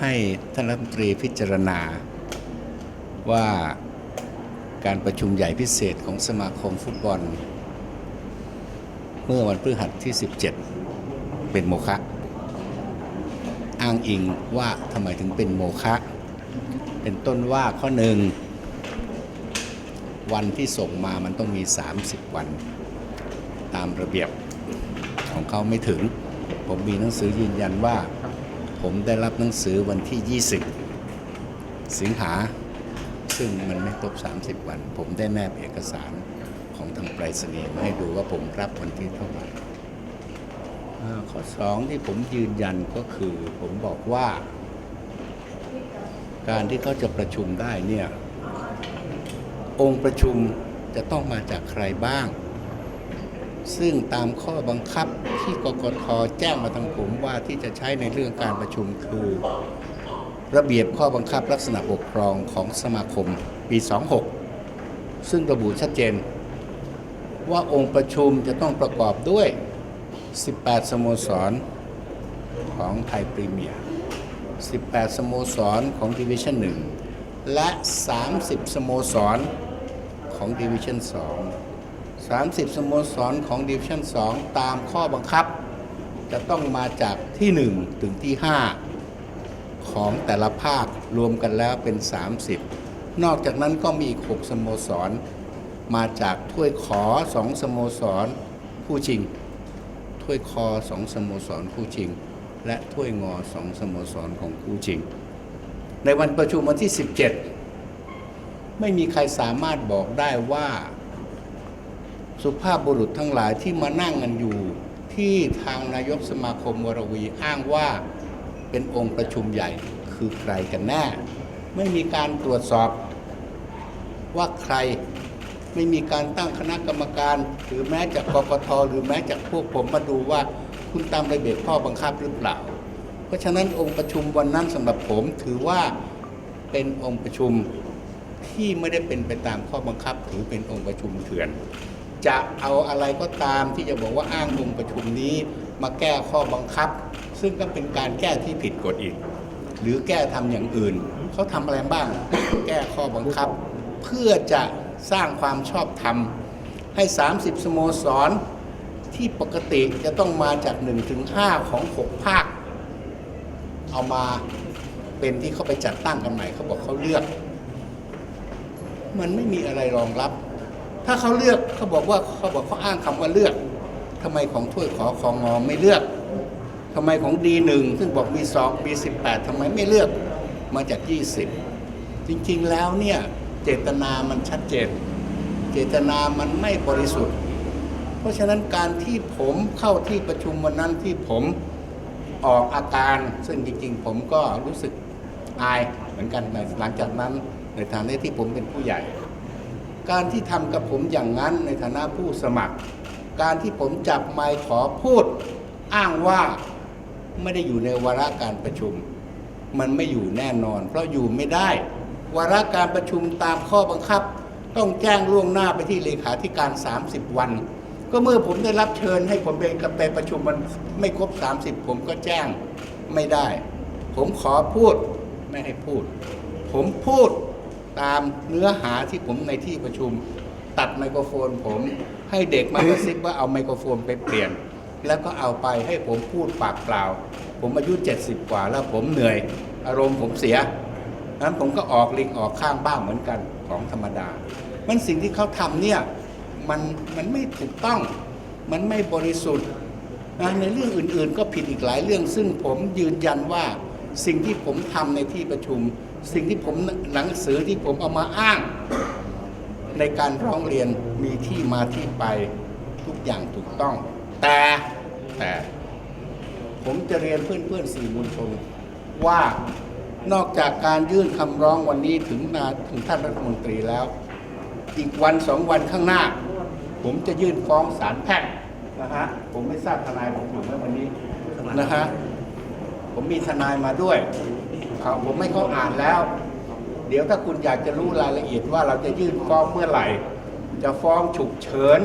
ให้ท่านรัฐมนตรีพิจารณา ว่าการประชุมใหญ่พิเศษของสมาคมฟุตบอล เมื่อวันพฤหัสที่ 17 เป็นโมฆะอ้างอิงว่าทำไมถึงเป็นโมฆะเป็นต้นว่าข้อหนึ่งวันที่ส่งมามันต้องมี 30 วัน ตามระเบียบของเขาไม่ถึง ผมมีหนังสือยืนยันว่า ผมได้รับหนังสือวันที่ 20 สิงหา ซึ่งมันไม่ครบ 30 วัน ผมได้แนบเอกสารของทางไปรษณีย์มาให้ดูว่าผมรับวันที่เท่าไหร่ข้อสองที่ผมยืนยันก็คือผมบอกว่า การที่เขาจะประชุมได้เนี่ย องค์ประชุมจะต้องมาจากใครบ้าง ซึ่งตามข้อบังคับที่กกทแจ้งมาทางผมว่าที่จะใช้ในเรื่องการประชุมคือ ระเบียบข้อบังคับลักษณะปกครองของสมาคมปี 26 ซึ่งระบุชัดเจน ว่าองค์ประชุมจะต้องประกอบด้วย 18 สโมสรของไทยพรีเมียร์ 18 สโมสรของดิวิชั่น 1 และ 30 สโมสรของดิวิชั่น 2 30 สโมสรของดิวิชั่น 2 ตามข้อบังคับ จะต้องมาจากที่ 1 ถึงที่ 5 ของแต่ละภาครวมกันแล้วเป็น 30 นอกจากนั้นก็มีอีก 6 สโมสร มาจากถ้วยขอ 2 สโมสรผู้ชิง ถ้วยคอ 2 สโมสรผู้ชิง และถ้วยงอ 2 สโมสรของผู้ชิง ในวันประชุมวันที่ 17 ไม่มีใครสามารถบอกได้ว่า สุภาพบุรุษทั้งหลายที่มานั่งกันอยู่ ที่ทางนายกสมาคมวรวีอ้างว่าเป็นองค์ประชุมใหญ่คือใครกันแน่ ไม่มีการตรวจสอบว่าใครไม่มีการตั้งคณะกรรมการ หรือแม้จากกกทหรือแม้จากพวกผมมาดูว่าคุณตามระเบียบข้อบังคับหรือเปล่า เพราะฉะนั้นองค์ประชุมวันนั้นสำหรับผมถือว่าเป็นองค์ประชุมที่ไม่ได้เป็นไปตามข้อบังคับ ถือเป็นองค์ประชุมเถื่อน จะเอาอะไรก็ตามที่จะบอกว่าอ้างองค์ประชุมนี้ มาแก้ข้อบังคับ ซึ่งก็เป็นการแก้ที่ผิดกฎอีก หรือแก้ทำอย่างอื่น เขาทำอะไรบ้าง แก้ข้อบังคับ เพื่อจะสร้างความชอบธรรม ให้ 30 สโมสร ที่ปกติจะต้องมาจาก1ถึง5ของ 6 ภาค เอามาเป็นที่เขาไปจัดตั้งกันใหม่เขาบอกเขาเลือก มันไม่มีอะไรรองรับ ถ้าเขาเลือกเขาบอกว่าเขาบอกเขาอ้างคำว่าเลือกทำไมของถ้วยขอของงอไม่เลือกทำไมของดีหนึ่งซึ่งบอกมีสองมีสิบแปดทำไมไม่เลือกมาจากยี่สิบจริงๆแล้วเนี่ยเจตนามันชัดเจน เจตนามันไม่บริสุทธิ์ เพราะฉะนั้นการที่ผมเข้าที่ประชุมวันนั้นที่ผมออกอาการ ซึ่งจริงๆ ผมก็รู้สึกอายเหมือนกันในหลังจากนั้นในฐานะที่ผมเป็นผู้ใหญ่ การที่ทำกับผมอย่างนั้นในฐานะผู้สมัคร การที่ผมจับไมค์ขอพูด อ้างว่าไม่ได้อยู่ในวาระการประชุม มันไม่อยู่แน่นอน เพราะอยู่ไม่ได้ วาระการประชุมตามข้อบังคับ ต้องแจ้งล่วงหน้าไปที่เลขาธิการ 30 วัน ก็เมื่อผมได้รับเชิญให้ผมไปกับไปประชุมมันไม่ครบ 30 ผมก็แจ้งไม่ได้ ผมขอพูดไม่ให้พูด ผมพูด ตามเนื้อหาที่ผมในที่ประชุม ตัดไมโครโฟนผมให้เด็กมากระซิบว่าเอาไมโครโฟนไปเปลี่ยน แล้วก็เอาไปให้ผมพูดปากเปล่า ผมอายุ 70 กว่าแล้วผมเหนื่อย อารมณ์ผมเสียนั้นผมก็ออกลิงออกข้างบ้างเหมือนกันของธรรมดา มันสิ่งที่เขาทำเนี่ยมันมันไม่ถูกต้อง มันไม่บริสุทธิ์นะในเรื่องอื่นๆ ก็ผิดอีกหลายเรื่อง ซึ่งผมยืนยันว่าสิ่งที่ผมทำในที่ประชุม สิ่งที่ผมหนังสือที่ผมเอามาอ้าง ในการร้องเรียนมีที่มาที่ไปทุกอย่างถูกต้อง แต่แต่ผมจะเรียนเพื่อนๆสื่อมวลชนว่านอกจากการยื่นคำร้องวันนี้ถึงนาถึงท่านรัฐมนตรีแล้ว อีกวันสองวันข้างหน้า ผมจะยื่นฟ้องศาลแพ่งนะฮะผมไม่ทราบทนายผมอยู่ไหมวันนี้นะฮะผมมีทนายมาด้วย ขาผมไม่เขาอ่านแล้ว เดี๋ยวถ้าคุณอยากจะรู้รายละเอียดว่าเราจะยื่นฟ้องเมื่อไหร่ จะฟ้องฉุกเฉิน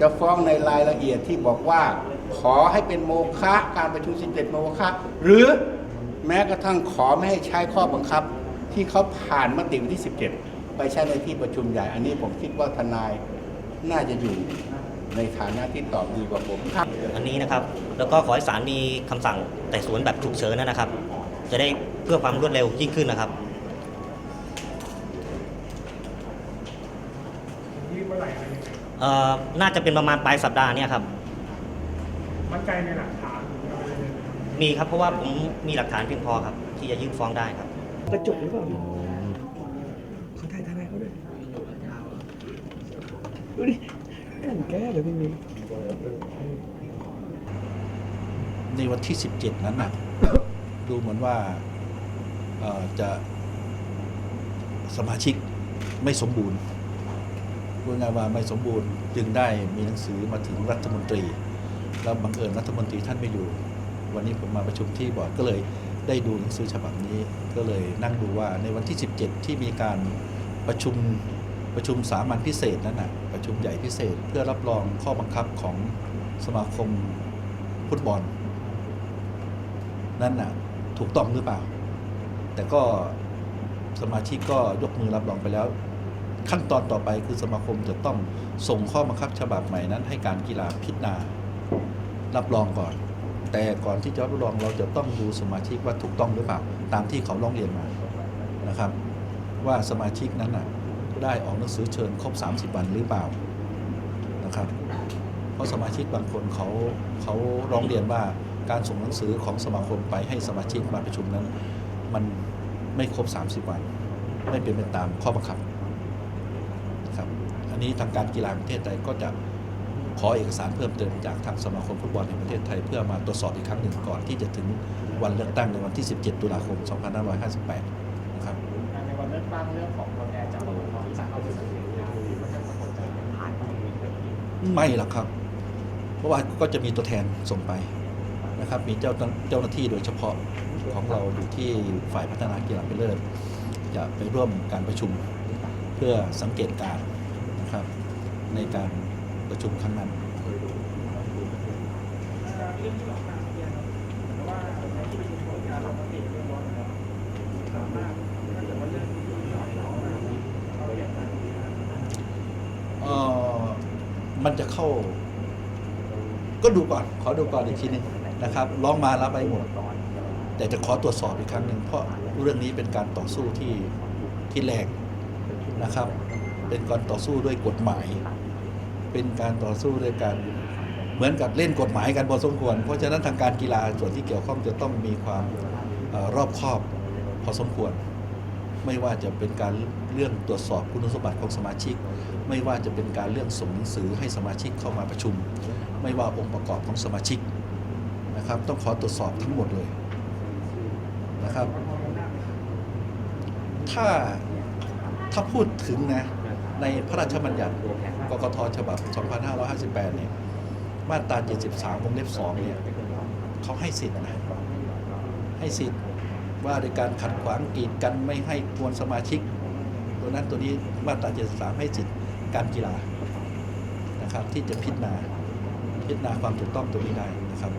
จะฟ้องในรายละเอียดที่บอกว่า ขอให้เป็นโมฆะการประชุม 17 โมฆะหรือแม้กระทั่งขอไม่ให้ใช้ข้อบังคับ ที่เขาผ่านมติวันที่ 17 ไปใช้ในที่ประชุมใหญ่ อันนี้ผมคิดว่าทนายน่าจะอยู่ในฐานะที่ตอบดีกว่าผมครับ อันนี้นะครับ แล้วก็ขอให้ศาลมีคำสั่งไต่สวนแบบฉุกเฉินนะครับ จะได้เพื่อความรวดเร็วยิ่งขึ้นนะครับยื่นเมื่อไหร่อะไรยังไงเอ่อน่าจะเป็นประมาณปลายสัปดาห์เนี้ครับ มั่นใจในหลักฐานหรืออะไรยังไงมีครับเพราะว่าผมมีหลักฐานเพียงพอครับ ที่จะยื่นฟ้องได้ครับ กระจกหรือเปล่าพี่เขาถ่ายทนายเขาด้วยดูดิแต่งแก้เลยพี่มี ในวันที่ 17 นั้นนะ ดูเหมือนว่าจะสมาชิกไม่สมบูรณ์พูดง่ายว่าไม่สมบูรณ์จึงได้มีหนังสือมาถึงรัฐมนตรี แล้วบังเอิญรัฐมนตรีท่านไม่อยู่ วันนี้ผมมาประชุมที่บอร์ดก็เลยได้ดูหนังสือฉบับนี้ ก็เลยนั่งดูว่าในวันที่ 17 ที่มีการประชุมประชุมสามัญพิเศษนั้นนะประชุมใหญ่พิเศษ เพื่อรับรองข้อบังคับของสมาคมฟุตบอลนั่นน่ะ ถูกต้องหรือเปล่า แต่ก็สมาชิกก็ยกมือรับรองไปแล้ว ขั้นตอนต่อไปคือสมาคมจะต้องส่งข้อบังคับฉบับใหม่นั้น ให้การกีฬาพิจารณารับรองก่อน แต่ก่อนที่จะรับรองเราจะต้องดูสมาชิกว่าถูกต้องหรือเปล่า ตามที่เขาร้องเรียนมานะครับ ว่าสมาชิกนั้นน่ะได้ออกหนังสือเชิญครบ 30 วันหรือเปล่านะครับ เพราะสมาชิกบางคนเขาเขาร้องเรียนว่า การส่งหนังสือของสมาคมไปให้สมาชิกมาประชุมนั้น มันไม่ครบ 30 วัน ไม่เป็นไปตามข้อบังคับครับอันนี้ทางการกีฬาแห่งประเทศไทยก็จะขอเอกสารเพิ่มเติมจากทางสมาคมฟุตบอลแห่งประเทศไทยเพื่อมาตรวจสอบอีกครั้งหนึ่งก่อนที่จะถึงวันเลือกตั้งในวันที่ 17 ตุลาคม 2558 นะครับในวันเลือกตั้งเรื่องของตัวแทนจากองค์กรที่จะเข้าไปสังเกตการณ์มันจะปรากฏจะผ่านไปไม่หรอกครับ เพราะว่าก็จะมีตัวแทนส่งไป นะครับมีเจ้าเจ้าหน้าที่โดยเฉพาะของเราอยู่ที่ฝ่ายพัฒนากีฬาไปเลิศจะไปร่วมการประชุมเพื่อสังเกตการนะครับในการประชุมครั้งนั้นมันจะเข้า ก็ดูก่อน ขอดูก่อนอีกทีหนึง นะครับร้องมารับไปหมดแต่จะขอตรวจสอบอีกครั้งหนึ่งเพราะเรื่องนี้เป็นการต่อสู้ที่ที่แรงนะครับ เป็นการต่อสู้ด้วยกฎหมาย เป็นการต่อสู้ด้วยการเหมือนกับเล่นกฎหมายกันพอสมควร เพราะฉะนั้นทางการกีฬาส่วนที่เกี่ยวข้องจะต้องมีความอรอบคอบพอสมควร ไม่ว่าจะเป็นการเรื่องตรวจสอบคุณสมบัติของสมาชิก ไม่ว่าจะเป็นการเรื่องส่งหนังสือให้สมาชิกเข้ามาประชุม ไม่ว่าองค์ประกอบของสมาชิก นะครับ ต้องขอตรวจสอบทั้งหมดเลยนะครับ ถ้าถ้าพูดถึงนะในพระราชบัญญัติกกทฉบับ 2558 เนี่ย มาตรา 73 วงเล็บ 2 เนี่ยเขาให้สิทธิ์นะ ให้สิทธิ์ว่าโดยการขัดขวางกีดกันไม่ให้กวนสมาชิก ตัวนั้นตัวนี้มาตรา 73 ให้สิทธิ์การกีฬานะครับที่จะพิจารณาพิจารณาความถูกต้องตัวนี้ได้นะครับ